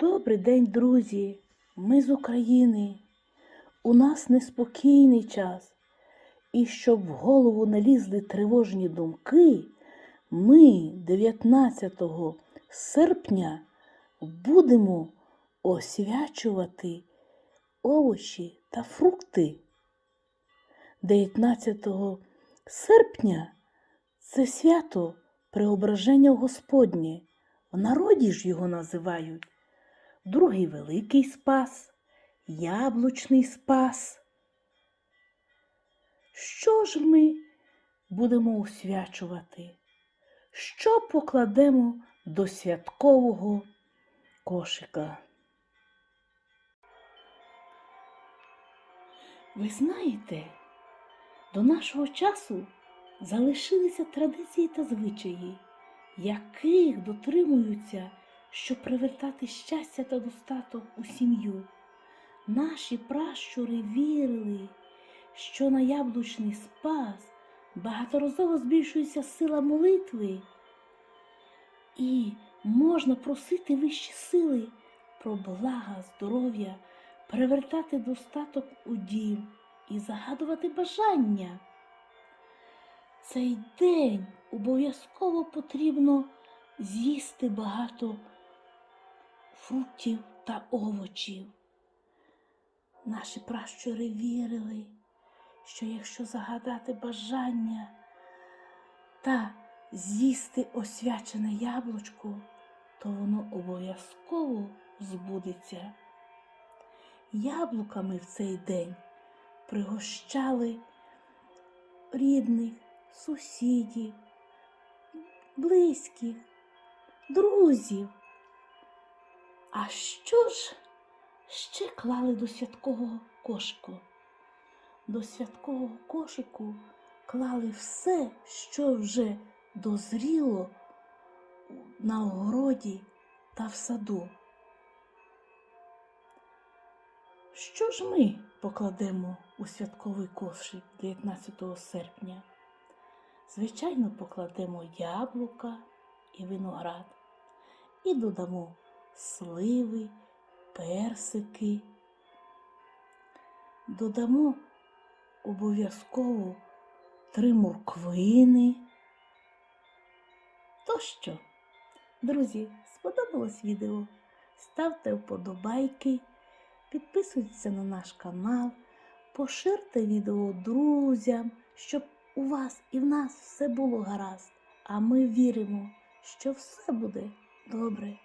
Добрий день, друзі! Ми з України. У нас неспокійний час. І щоб в голову не лізли тривожні думки, ми 19 серпня будемо освячувати овочі та фрукти. 19 серпня це свято Преображення Господнє. В народі ж його називають другий Великий Спас, Яблучний Спас. Що ж ми будемо освячувати? Що покладемо до святкового кошика? Ви знаєте, до нашого часу залишилися традиції та звичаї, яких дотримуються, щоб привертати щастя та достаток у сім'ю. Наші пращури вірили, що на яблучний спас багаторазово збільшується сила молитви, і можна просити вищі сили про блага, здоров'я, привертати достаток у дім і загадувати бажання. Цей день обов'язково потрібно з'їсти багато фруктів та овочів. Наші пращури вірили, що якщо загадати бажання та з'їсти освячене яблучко, то воно обов'язково збудеться. Яблуками в цей день пригощали рідних, сусідів, близьких, друзів. А що ж ще клали до святкового кошику? До святкового кошику клали все, що вже дозріло на огороді та в саду. Що ж ми покладемо у святковий кошик 19 серпня? Звичайно, покладемо яблука і виноград і додамо сливи, персики. Додамо обов'язково три морквини. То що, друзі, сподобалось відео? Ставте вподобайки, підписуйтесь на наш канал, поширте відео друзям, щоб у вас і в нас все було гаразд. А ми віримо, що все буде добре.